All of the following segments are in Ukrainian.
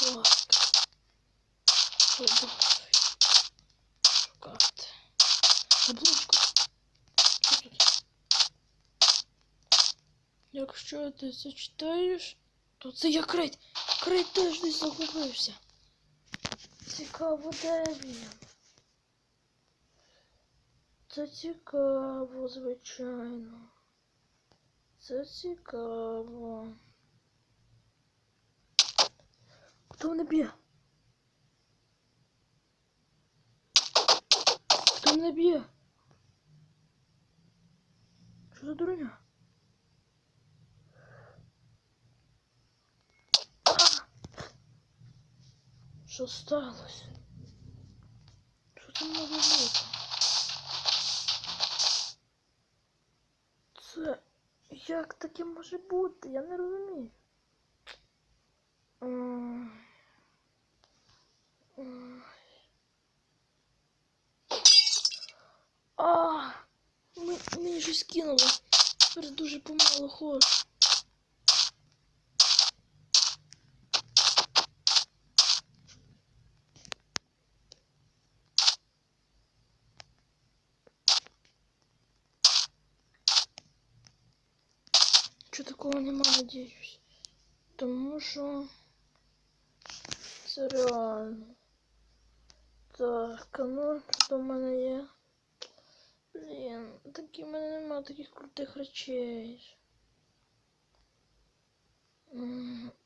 Так. Шукати. Табличку. Що тут? Якщо ти це читаєш, то це я крейт. Крейт теж десь загубився. Цікаво, де він? Це цікаво, звичайно. Це цікаво. Хто мене б'є? Хто мене б'є? Що за дурня? Що сталося? Що це може бути? Це як таке може бути? Я не розумію. А, ми- мені щось кинуло. Тепер дуже помало ходжу. Чого такого нема, надіюсь. Тому що це реально. Так, ну, що в мене є? Блін, такі в мене нема таких крутих речей.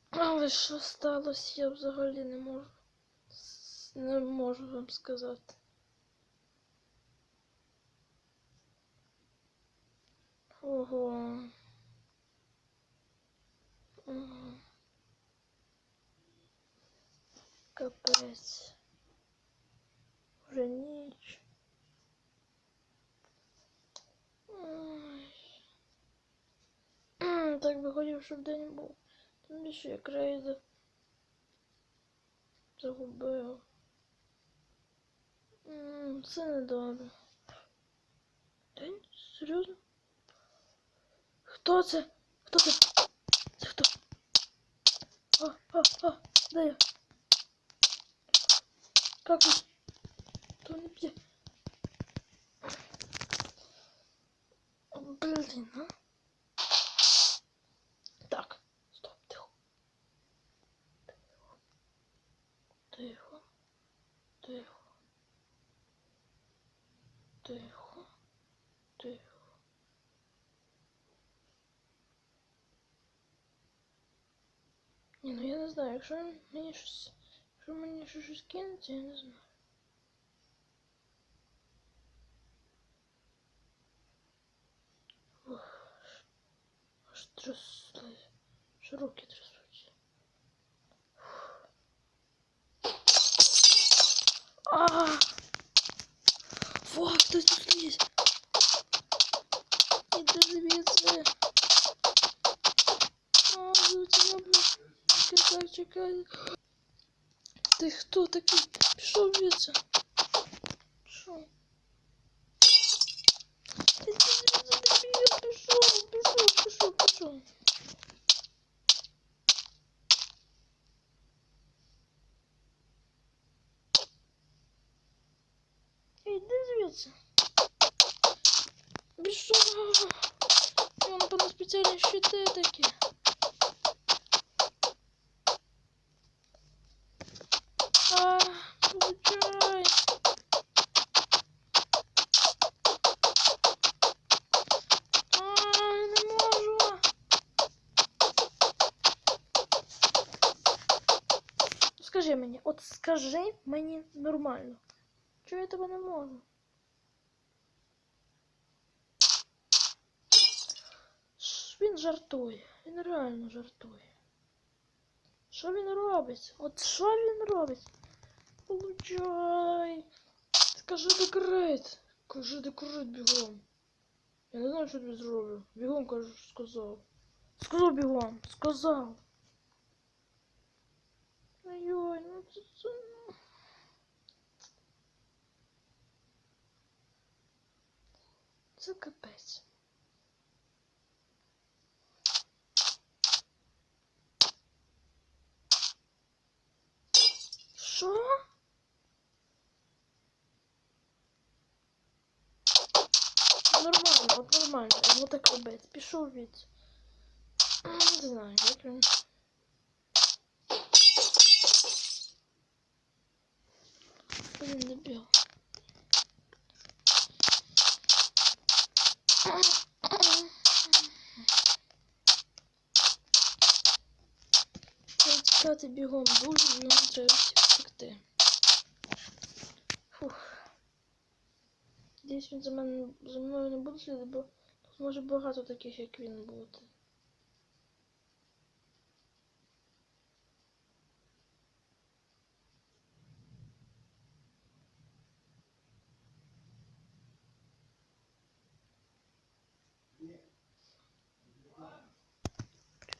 Але що сталося, я взагалі не можу. Не можу вам сказати. Ого. Ого. Капець. Вже ніч. Так би хотів, щоб день був. Тим більше я крейда загубив. М, Це не добре. День? Серйозно? Хто це? Хто це? Це хто? А, а, а, де я? Как Хто не б'є? Блін, а? Так, стоп, тихо. Тихо. Тихо. Тихо. Тихо. Ні, ну я не знаю, якщо мені щось. Якщо мені щось кинеться, я не знаю. Трясли. Аж руки трясуться. А! Вот, хтось тут є. Іди звідси. А. Чекай, чекай. Ти хто такий? Пішов. Що? Дебіл, пішов, пішов, пішов, пішов. Іди звідси. Пішов. Вон, там спеціальні щити такі. От скажи мені нормально. Чого я тебе не можу? Він жартує. Він реально жартує. Що він робить? От що він робить? Получай. Скажи декрет. Кажи декрет бігом. Я не знаю, що тобі зроблю. Бігом кажу, сказав. Сказав бігом. Сказав. Ой-ой, ну це це. ну. Це капець. Що? Нормально, от нормально. Йому так робити. Пішов від. Не знаю, як він. Блін, дебіл. Треба тікати бігом дуже, йому треба втекти. Фух. Десь він за мене за мною не буде слідити, бо тут може багато таких, як він бути.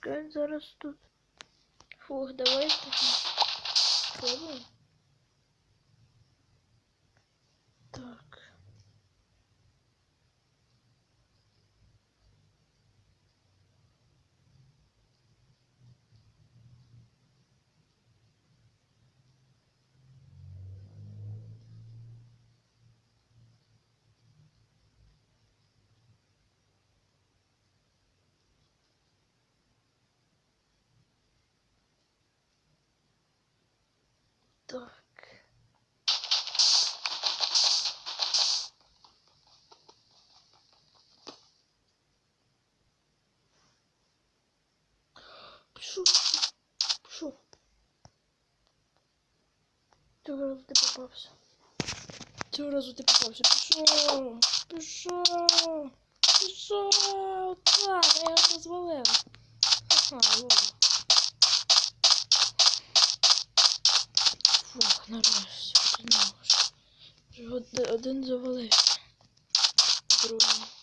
Чекай, зараз тут. Фух, давайте. Пробуємо. Так. Так. Пішов. Пішов. Цього разу ти попався. Цього разу ти попався. Пішов. Пішов. Пішов. Так, я його розвалив. Ага, лол. Нарешті, один завалився. Другий.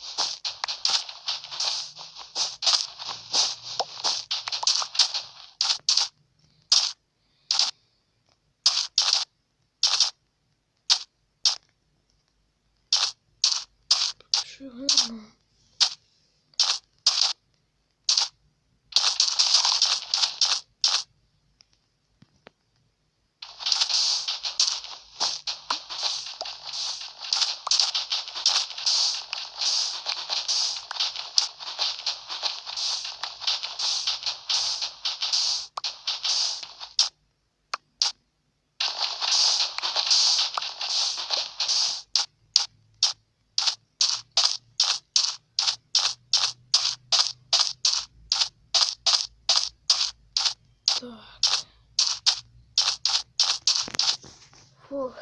Фух.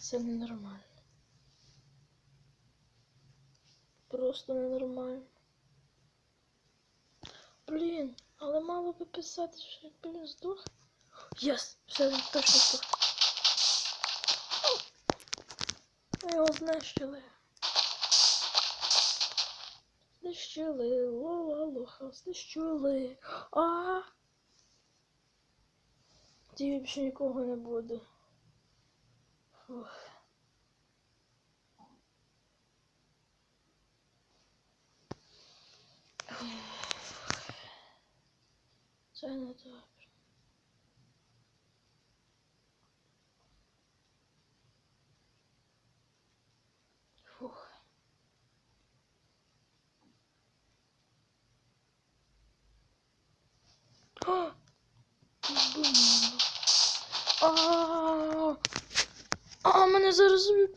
Це ненормально. Просто ненормально. Блін, але мало би писати, що якби він здох. Єс! Все, він точно здох. Його знищили. Знищили, лола лоха, знищили. А. Ті більше нікого не буде. Фух. Це не добре. Фух. А! Блін. А! А, мене зараз. вип-